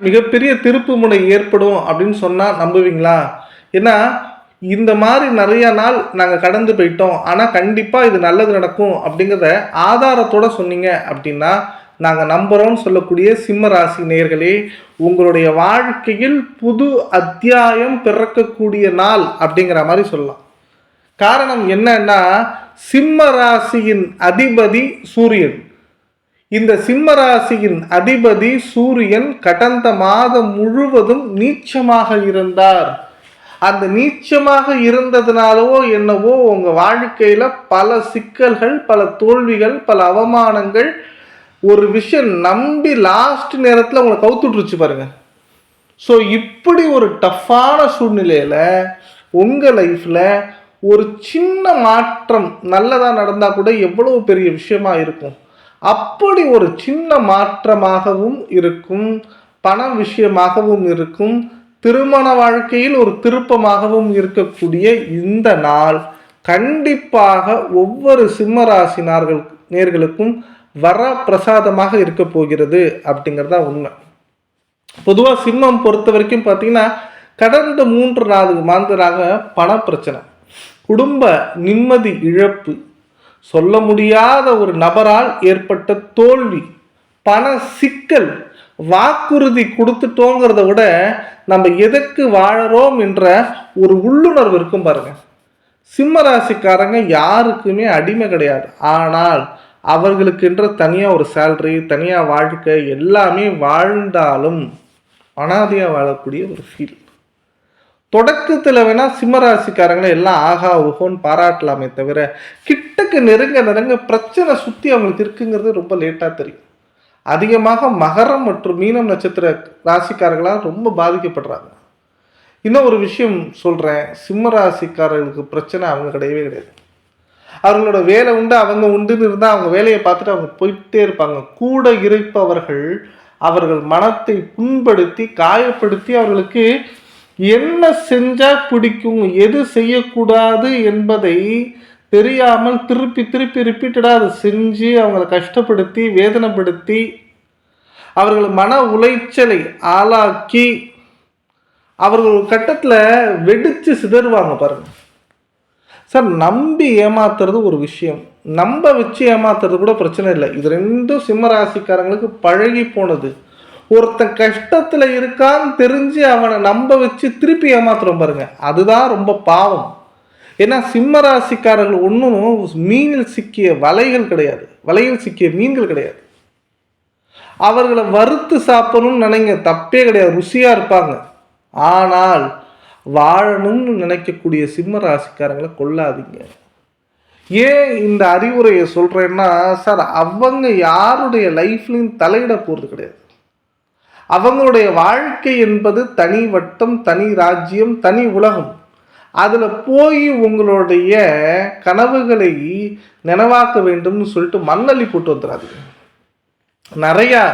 மிகப்பெரிய திருப்பு முனை ஏற்படும் அப்படின்னு சொன்னால் நம்புவீங்களா? ஏன்னா இந்த மாதிரி நிறைய நாள் நாங்கள் கடந்து போயிட்டோம். ஆனால் கண்டிப்பாக இது நல்லது நடக்கும் அப்படிங்கிறத ஆதாரத்தோட சொன்னீங்க அப்படின்னா நாங்கள் நம்புகிறோம்னு சொல்லக்கூடிய சிம்ம ராசி நேர்களே உங்களுடைய வாழ்க்கையில் புது அத்தியாயம் பிறக்கக்கூடிய நாள் அப்படிங்கிற மாதிரி சொல்லலாம். காரணம் என்னன்னா சிம்ம ராசியின் அதிபதி சூரியன். இந்த சிம்ம ராசியின் அதிபதி சூரியன் கடந்த மாதம் முழுவதும் நீச்சமாக இருந்தார். அந்த நீச்சமாக இருந்ததுனாலவோ என்னவோ உங்கள் வாழ்க்கையில் பல சிக்கல்கள் பல தோல்விகள் பல அவமானங்கள் ஒரு விஷயம் நம்பி லாஸ்ட் நேரத்தில் உங்களை கவுத்துட்ருச்சு பாருங்க. ஸோ இப்படி ஒரு டஃப்பான சூழ்நிலையில் உங்கள் லைஃப்பில் ஒரு சின்ன மாற்றம் நல்லதாக நடந்தால் கூட எவ்வளோ பெரிய விஷயமா இருக்கும்? அப்படி ஒரு சின்ன மாற்றமாகவும் இருக்கும் பணம் விஷயமாகவும் இருக்கும் திருமண வாழ்க்கையில் ஒரு திருப்பமாகவும் இருக்கக்கூடிய இந்த நாள் கண்டிப்பாக ஒவ்வொரு சிம்மராசினார்கள் நேர்களுக்கும் வர பிரசாதமாக இருக்க போகிறது அப்படிங்கிறது தான் உண்மை. பொதுவாக சிம்மம் பொறுத்த வரைக்கும் பார்த்தீங்கன்னா கடந்த மூன்று நாலு மாதங்களாக பண பிரச்சனை குடும்ப நிம்மதி இழப்பு சொல்ல முடியாத ஒரு நபரால் ஏற்பட்ட தோல்வி பண சிக்கல் வாக்குறுதி கொடுத்துட்டோங்கிறத விட நம்ம எதற்கு வாழறோம் என்ற ஒரு உள்ளுணர்வு இருக்கும் பாருங்க. சிம்ம ராசிக்காரங்க யாருக்குமே அடிமை கிடையாது. ஆனால் அவர்களுக்கென்ற தனியாக ஒரு சேல்ரி தனியாக வாழ்க்கை எல்லாமே வாழ்ந்தாலும் அனாதையாக வாழக்கூடிய ஒரு ஃபீல் தொடக்கத்தில் வேணால் சிம்மராசிக்காரங்களை எல்லாம் ஆகா உகோன்னு பாராட்டலாமே தவிர கிட்டக்கு நெருங்க நெருங்க பிரச்சனை சுற்றி அவங்களுக்கு இருக்குங்கிறது ரொம்ப லேட்டாக தெரியும். அதிகமாக மகரம் மற்றும் மீனம் நட்சத்திர ராசிக்காரங்களாம் ரொம்ப பாதிக்கப்படுறாங்க. இன்னும் ஒரு விஷயம் சொல்கிறேன் சிம்ம ராசிக்காரர்களுக்கு பிரச்சனை அவங்க கிடையவே கிடையாது. அவங்களோட வேலை உண்டு அவங்க உண்டுன்னு இருந்தால் அவங்க வேலையை பார்த்துட்டு அவங்க போயிட்டே இருப்பாங்க. கூட இருப்பவர்கள் அவர்கள் மனத்தை புண்படுத்தி காயப்படுத்தி அவர்களுக்கு என்ன செஞ்சால் பிடிக்கும் எது செய்யக்கூடாது என்பதை தெரியாமல் திருப்பி திருப்பி ரிப்பீட்டடாக அதை செஞ்சு அவங்கள கஷ்டப்படுத்தி வேதனைப்படுத்தி அவர்கள் மன உளைச்சலை ஆளாக்கி அவர்கள் ஒரு கட்டத்தில் வெடித்து சிதறுவாங்க பாருங்கள் சார் நம்பி ஏமாத்துறது ஒரு விஷயம். நம்ப வச்சு ஏமாத்துறது கூட பிரச்சனை இல்லை. இது ரெண்டும் சிம்ம ராசிக்காரங்களுக்கு பழகி போனது. ஒருத்தன் கஷ்டத்தில் இருக்கான்னு தெரிஞ்சு அவனை நம்ப வச்சு திருப்பி ஏமாத்துறோம் பாருங்க. அதுதான் ரொம்ப பாவம். ஏன்னா சிம்ம ராசிக்காரர்கள் ஒன்றும் மீனில் சிக்கிய வலைகள் கிடையாது. வலையில் சிக்கிய மீன்கள் கிடையாது. அவர்களை வறுத்து சாப்பிடணும்னு நினைங்க. தப்பே கிடையாது. ருசியாக இருப்பாங்க. ஆனால் வாழணும்னு நினைக்கக்கூடிய சிம்ம ராசிக்காரங்களை கொல்லாதீங்க. ஏன் இந்த அறிவுரையை சொல்கிறேன்னா சார் அவங்க யாருடைய லைஃப்லையும் தலையிட போகிறது கிடையாது. அவங்களுடைய வாழ்க்கை என்பது தனி வட்டம் தனி ராஜ்யம் தனி உலகம். அதில் போய் உங்களுடைய கனவுகளை நினைவாக்க வேண்டும்னு சொல்லிட்டு மண்ணள்ளி போட்டு வந்துடாதீங்க நிறையா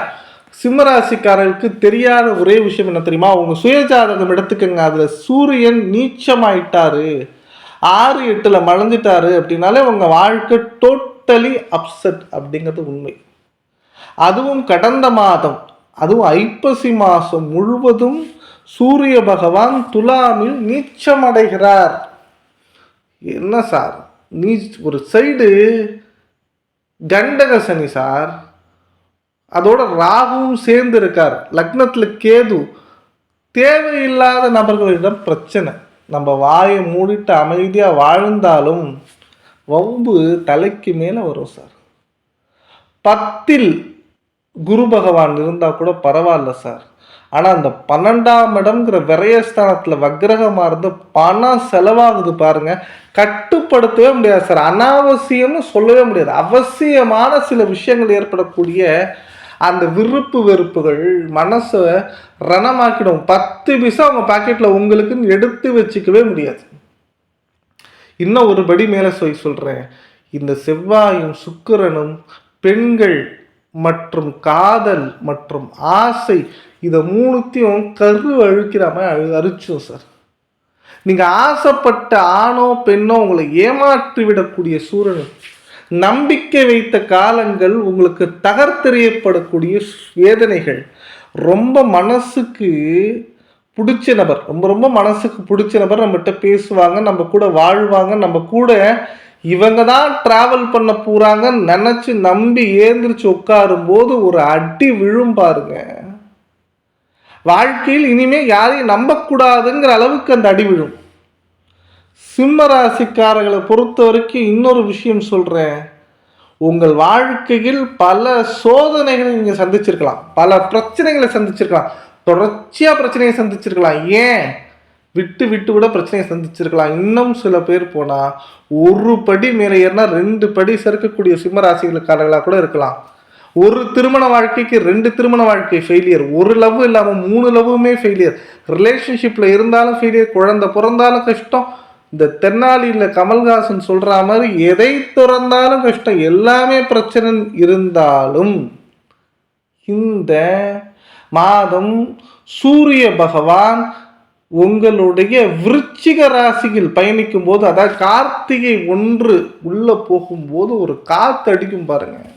சிம்மராசிக்காரர்களுக்கு தெரியாத ஒரே விஷயம் என்ன தெரியுமா? அவங்க சுயஜாதகம் எடுத்துக்கங்க. அதில் சூரியன் நீச்சமாயிட்டாரு. ஆறு எட்டில் மலர்ந்துட்டாரு அப்படின்னாலே உங்கள் வாழ்க்கை டோட்டலி அப்செட் அப்படிங்கிறது உண்மை. அதுவும் கடந்த மாதம். அதுவும் ஐப்பசி மாதம் முழுவதும் சூரிய பகவான் துலாமில் நீச்சமடைகிறார். என்ன சார்? நீ ஒரு சைடு கண்டக சனி சார். அதோட ராகுவும் சேர்ந்து இருக்கார். லக்னத்தில் கேது. தேவையில்லாத நபர்களிடம் பிரச்சனை. நம்ம வாயை மூடிட்டு அமைதியாக வாழ்ந்தாலும் வம்பு தலைக்கு மேலே வரும் சார். பத்தில் குரு பகவான் இருந்தால் கூட பரவாயில்ல சார். ஆனால் அந்த பன்னெண்டாம் இடம்ங்கிற விரயஸ்தானத்தில் வக்கிரகமாக இருந்து பணம் செலவாகுது பாருங்க. கட்டுப்படுத்தவே முடியாது சார். அனாவசியம்னு சொல்லவே முடியாது. அவசியமான சில விஷயங்கள் ஏற்படக்கூடிய அந்த விருப்பு வெறுப்புகள் மனசை ரணமாக்கிடும். பத்து பைசா அவங்க பாக்கெட்டில் உங்களுக்குன்னு எடுத்து வச்சுக்கவே முடியாது. இன்னும் ஒரு படி மேலே சொல்லி சொல்கிறேன் இந்த செவ்வாயும் சுக்கிரனும் பெண்கள் மற்றும் காதல் மற்றும் ஆசை இதை மூணுத்தையும் கரு அழுக்கிற மாதிரி அழு அரிச்சோம் சார். நீங்கள் ஆசைப்பட்ட ஆணோ பெண்ணோ உங்களை ஏமாற்றி விடக்கூடிய சூழல் நம்பிக்கை வைத்த காலங்கள் உங்களுக்கு தகர்த்தெறியப்படக்கூடிய வேதனைகள். ரொம்ப மனசுக்கு பிடிச்ச நபர் ரொம்ப ரொம்ப மனசுக்கு பிடிச்ச நபர் நம்மகிட்ட பேசுவாங்க நம்ம கூட வாழ்வாங்க நம்ம கூட இவங்க தான் ட்ராவல் பண்ண போகிறாங்கன்னு நினச்சி நம்பி ஏந்திரிச்சு உட்காரும் போது ஒரு அடி விழும் பாருங்க. வாழ்க்கையில் இனிமே யாரையும் நம்பக்கூடாதுங்கிற அளவுக்கு அந்த அடி விழும். சிம்ம ராசிக்காரர்களை பொறுத்த வரைக்கும் இன்னொரு விஷயம் சொல்கிறேன் உங்கள் வாழ்க்கையில் பல சோதனைகளை நீங்கள் சந்திச்சிருக்கலாம். பல பிரச்சனைகளை சந்திச்சிருக்கலாம். தொடர்ச்சியாக பிரச்சனையை சந்திச்சிருக்கலாம். ஏன்? விட்டு விட்டு கூட பிரச்சனையை சந்திச்சிருக்கலாம். இன்னும் சில பேர் போனால் ஒரு படி மேலே ஏறினா ரெண்டு படி சேர்க்கக்கூடிய சிம்ம ராசிகளுக்காரர்களாக கூட இருக்கலாம். ஒரு திருமண வாழ்க்கைக்கு ரெண்டு திருமண வாழ்க்கை ஃபெயிலியர் ஒரு லவ் இல்லாமல் மூணு லவ்வுமே ஃபெயிலியர் ரிலேஷன்ஷிப்பில் இருந்தாலும் ஃபெயிலியர் குழந்தை பிறந்தாலும் கஷ்டம். இந்த தென்னாலியில் கமல்ஹாசன் சொல்கிற மாதிரி எதை திறந்தாலும் கஷ்டம். எல்லாமே பிரச்சனை இருந்தாலும் இந்த மாதம் சூரிய பகவான் உங்களுடைய விருச்சிக ராசியில் பயணிக்கும் போது அதாவது கார்த்திகை ஒன்று உள்ளே போகும்போது ஒரு காற்று அடிக்கும் பாருங்கள்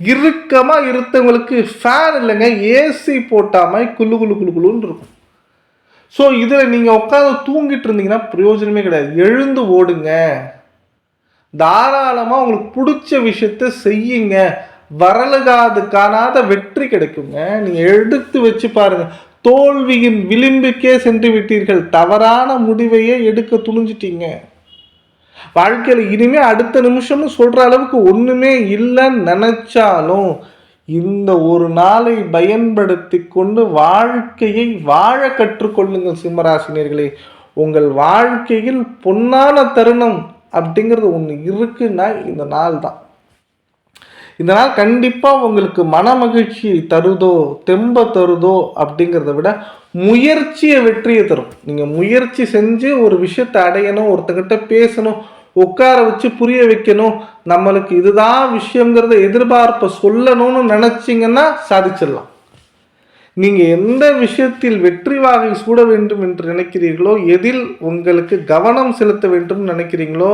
இறுக்கமாக இருத்தவங்களுக்கு ஃபேன் இல்லைங்க ஏசி போட்டாமல் குளு குழு குழு குளுன்னு இருக்கும். ஸோ இதில் நீங்கள் உட்காந்து தூங்கிட்டு இருந்தீங்கன்னா பிரயோஜனமே கிடையாது. எழுந்து ஓடுங்க. தாராளமாக உங்களுக்கு பிடிச்ச விஷயத்த செய்யுங்க. வரலுகாது காணாத வெற்றி கிடைக்குங்க. நீங்கள் எடுத்து வச்சு பாருங்கள் தோல்வியின் விளிம்புக்கே சென்று விட்டீர்கள். தவறான முடிவையே எடுக்க துணிஞ்சிட்டீங்க. வாழ்க்கையில் இனிமே அடுத்த நிமிஷம்னு சொல்ற அளவுக்கு ஒண்ணுமே இல்லைன்னு நினைச்சாலும் இந்த ஒரு நாளை பயன்படுத்தி கொண்டு வாழ்க்கையை வாழ கற்றுக்கொள்ளுங்கள் சிம்மராசினியர்களே. உங்கள் வாழ்க்கையில் பொன்னான தருணம் அப்படிங்கிறது ஒன்று இருக்குன்னா இந்த நாள் தான். இந்த நாள் கண்டிப்பாக உங்களுக்கு மன மகிழ்ச்சியை தருதோ தெம்ப தருதோ அப்படிங்கிறத விட முயற்சியை வெற்றியை தரும். நீங்கள் முயற்சி செஞ்சு ஒரு விஷயத்தை அடையணும் ஒருத்தங்கிட்ட பேசணும் உட்கார வச்சு புரிய வைக்கணும் நம்மளுக்கு இதுதான் விஷயங்கிறத எதிர்பார்ப்பை சொல்லணும்னு நினச்சிங்கன்னா சாதிச்சிடலாம். நீங்கள் எந்த விஷயத்தில் வெற்றி வாகை சூட வேண்டும் என்று நினைக்கிறீர்களோ எதில் உங்களுக்கு கவனம் செலுத்த வேண்டும் நினைக்கிறீங்களோ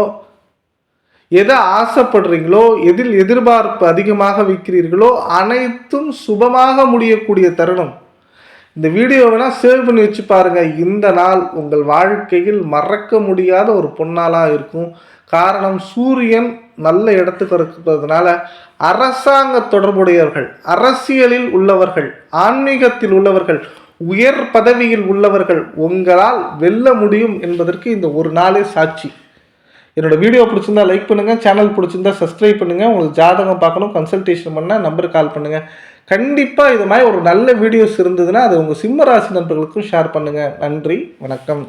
எதை ஆசைப்படுறீங்களோ எதில் எதிர்பார்ப்பு அதிகமாக வைக்கிறீர்களோ அனைத்தும் சுபமாக முடியக்கூடிய தருணம். இந்த வீடியோ வேணால் சேவ் பண்ணி வச்சு பாருங்கள் இந்த நாள் உங்கள் வாழ்க்கையில் மறக்க முடியாத ஒரு பொன்னாளாக இருக்கும். காரணம் சூரியன் நல்ல இடத்துக்கு இருக்கிறதுனால அரசாங்க தொடர்புடையவர்கள் அரசியலில் உள்ளவர்கள் ஆன்மீகத்தில் உள்ளவர்கள் உயர் பதவியில் உள்ளவர்கள் உங்களால் வெல்ல முடியும் என்பதற்கு இந்த ஒரு நாளே சாட்சி. என்னோட வீடியோ பிடிச்சிருந்தா லைக் பண்ணுங்கள் சேனல் பிடிச்சிருந்தா சப்ஸ்கிரைப் பண்ணுங்கள் உங்களுக்கு ஜாதகம் பார்க்கணும். கன்சல்டேஷன் பண்ணால் நம்பருக்கு கால் பண்ணுங்கள் கண்டிப்பாக இது மாதிரி ஒரு நல்ல வீடியோஸ் இருந்ததுன்னா அது உங்கள் சிம்ம ராசி நண்பர்களுக்கும் ஷேர் பண்ணுங்கள் நன்றி வணக்கம்.